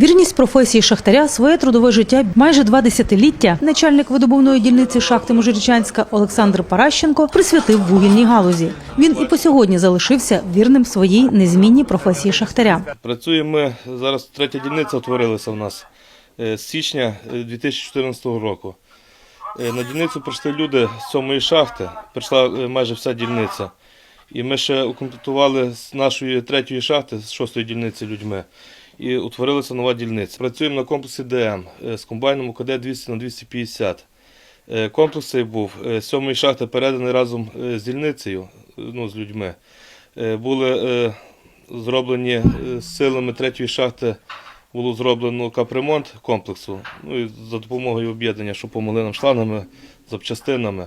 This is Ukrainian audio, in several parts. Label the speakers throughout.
Speaker 1: Вірність професії шахтаря своє трудове життя майже два десятиліття начальник видобувної дільниці шахти Мужирічанська Олександр Паращенко присвятив вугільній галузі. Він і по сьогодні залишився вірним своїй незмінній професії шахтаря.
Speaker 2: Працюємо ми зараз третя дільниця утворилася в нас е, з січня е, 2014 року. Е, На дільницю прийшли люди з сьомої шахти, прийшла е, майже вся дільниця. І ми ще укомплектували з нашої третьої шахти, з шостої дільниці людьми. І утворилася нова дільниця. Працюємо на комплексі ДМ е, з комбайном УКД 200 на 250. Е, Комплекс цей був е, сьомої шахти переданий разом з дільницею, ну, з людьми. Були зроблені силами третьої шахти, було зроблено капремонт комплексу. Ну і за допомогою об'єднання, що помогли нам шлангами, запчастинами.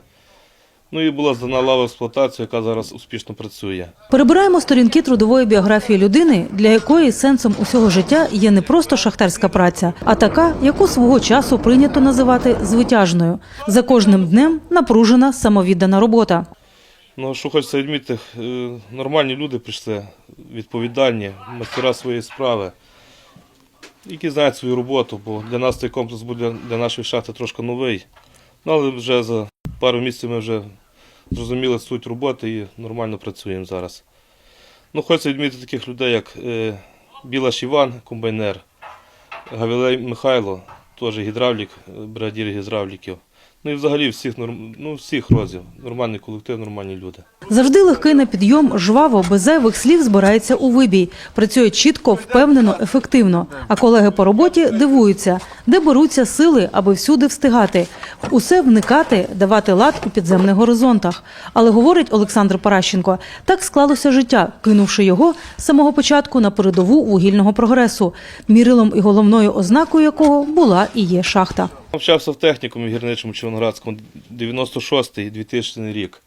Speaker 2: Ну і була здана лава експлуатацію, яка зараз успішно працює.
Speaker 1: Перебираємо сторінки трудової біографії людини, для якої сенсом усього життя є не просто шахтарська праця, а така, яку свого часу прийнято називати звитяжною. За кожним днем напружена самовіддана робота.
Speaker 2: Ну, що хочеться відмітити, е, нормальні люди прийшли, відповідальні, мастера своєї справи, які знають свою роботу, бо для нас цей комплекс буде для нашої шахти трошки новий. Ну, але вже за пару місяців ми вже зрозуміли суть роботи і нормально працюємо зараз. Ну, хочеться відмітити таких людей, як е, Білаш Іван, комбайнер, Гавілей Михайло, теж гідравлік, е, бригадір гідравліків. Ну і взагалі всіх, ну, всіх розів. Нормальний колектив, нормальні люди.
Speaker 1: Завжди легкий на підйом, жваво, без зайвих слів збирається у вибій. Працює чітко, впевнено, ефективно. А колеги по роботі дивуються, де беруться сили, аби всюди встигати. Усе вникати, давати лад у підземних горизонтах. Але говорить Олександр Паращенко, так склалося життя, кинувши його з самого початку на передову вугільного прогресу, мірилом і головною ознакою якого була і є шахта.
Speaker 2: Навчався в технікумі гірничому Червоноградському 96-2000 рік.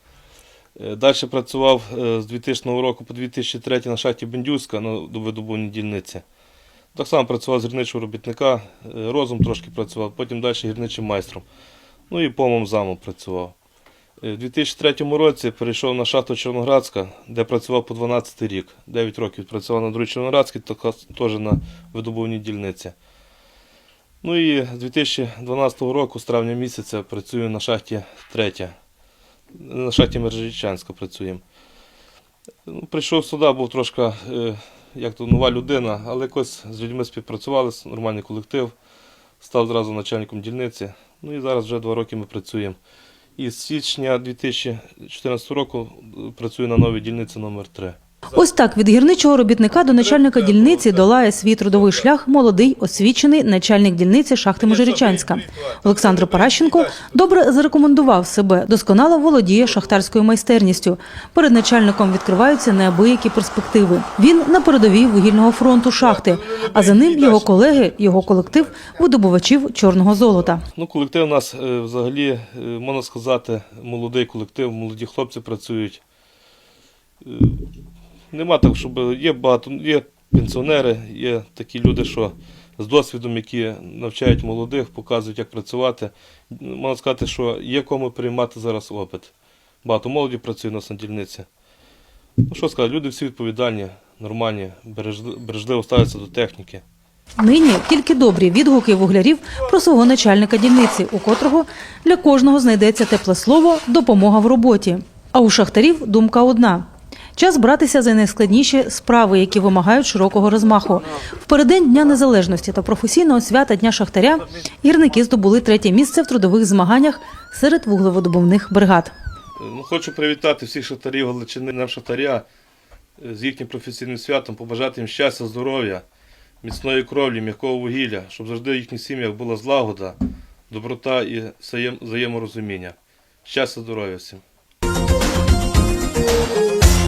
Speaker 2: Далі працював е, з 2000 року по 2003 на шахті Бендюська на видобувній дільниці. Так само працював з гірничого робітника, е, розум трошки працював, потім далі гірничим майстром. Ну і помом замом працював. Е, У 2003 році перейшов на шахту Чорноградська, де працював по 12 рік. 9 років працював на другій Чорноградській, теж на видобувній дільниці. Ну і з 2012 року, з травня місяця, працюю на шахті третя. На шаті Мержичанська працюємо. Ну, прийшов сюди, був трошки е, як то нова людина, але якось з людьми співпрацювали, нормальний колектив. Став зразу начальником дільниці. Ну і зараз вже два роки ми працюємо. І з січня 2014 року е, працюю на новій дільниці номер 3
Speaker 1: Ось так від гірничого робітника до начальника дільниці долає свій трудовий шлях молодий, освічений начальник дільниці шахти Можирічанська. Олександр Паращенко добре зарекомендував себе, досконало володіє шахтарською майстерністю. Перед начальником відкриваються неабиякі перспективи. Він на передовій вугільного фронту шахти, а за ним його колеги, його колектив видобувачів чорного золота.
Speaker 2: Ну, колектив у нас е, взагалі, е, можна сказати, молодий колектив, молоді хлопці працюють. Нема так, щоб є багато, є пенсіонери, є такі люди, що з досвідом, які навчають молодих, показують, як працювати. Можна сказати, що є кому приймати зараз опит. Багато молоді працює на дільниці. Ну, що сказати, люди всі відповідальні, нормальні, бережливо ставляться до техніки.
Speaker 1: Нині тільки добрі відгуки вуглярів про свого начальника дільниці, у котрого для кожного знайдеться тепле слово допомога в роботі. А у шахтарів думка одна. Час братися за найскладніші справи, які вимагають широкого розмаху. В переддень Дня Незалежності та професійного свята Дня Шахтаря гірники здобули третє місце в трудових змаганнях серед вуглеводобувних бригад.
Speaker 2: Ну, хочу привітати всіх шахтарів Галичини, нам шахтаря е, з їхнім професійним святом, побажати їм щастя, здоров'я, міцної кровлі, м'якого вугілля, щоб завжди в їхніх сім'ях була злагода, доброта і взаєм- взаєморозуміння. Щастя, здоров'я всім.